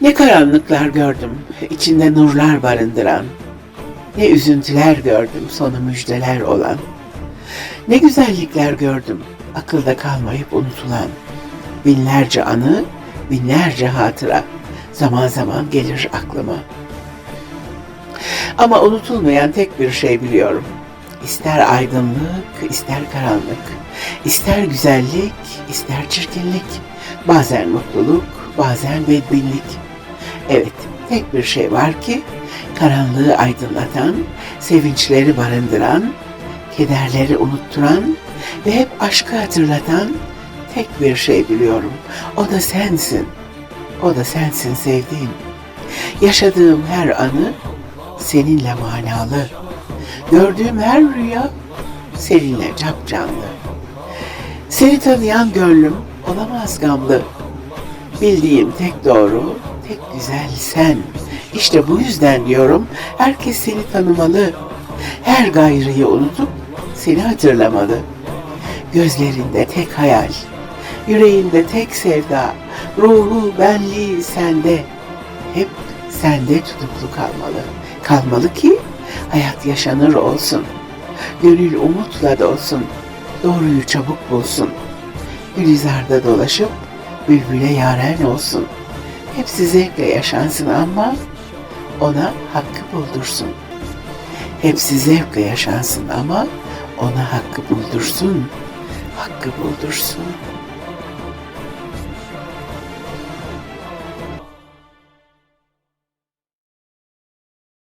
Ne karanlıklar gördüm, içinde nurlar barındıran. Ne üzüntüler gördüm, sonu müjdeler olan. Ne güzellikler gördüm, akılda kalmayıp unutulan. Binlerce anı, binlerce hatıra zaman zaman gelir aklıma. Ama unutulmayan tek bir şey biliyorum. İster aydınlık, ister karanlık, ister güzellik, ister çirkinlik, bazen mutluluk, bazen bedbinlik. Evet, tek bir şey var ki karanlığı aydınlatan, sevinçleri barındıran, kederleri unutturan ve hep aşkı hatırlatan tek bir şey biliyorum. O da sensin. O da sensin sevdiğim. Yaşadığım her anı seninle manalı. Gördüğüm her rüya seninle capcanlı. Seni tanıyan gönlüm olamaz gamlı. Bildiğim tek doğru, tek güzel sen. İşte bu yüzden diyorum herkes seni tanımalı. Her gayrıyı unutup seni hatırlamalı. Gözlerinde tek hayal, yüreğinde tek sevda, ruhu, benliği sende. Hep sende tutuklu kalmalı. Kalmalı ki hayat yaşanır olsun. Gönül umutla dolsun. Doğruyu çabuk bulsun. Gülizarda dolaşıp bülbüle yaren olsun. Hepsi zevkle yaşansın ama ona hakkı buldursun. Hepsi zevkle yaşansın ama ona hakkı buldursun. Hakkı buldursun.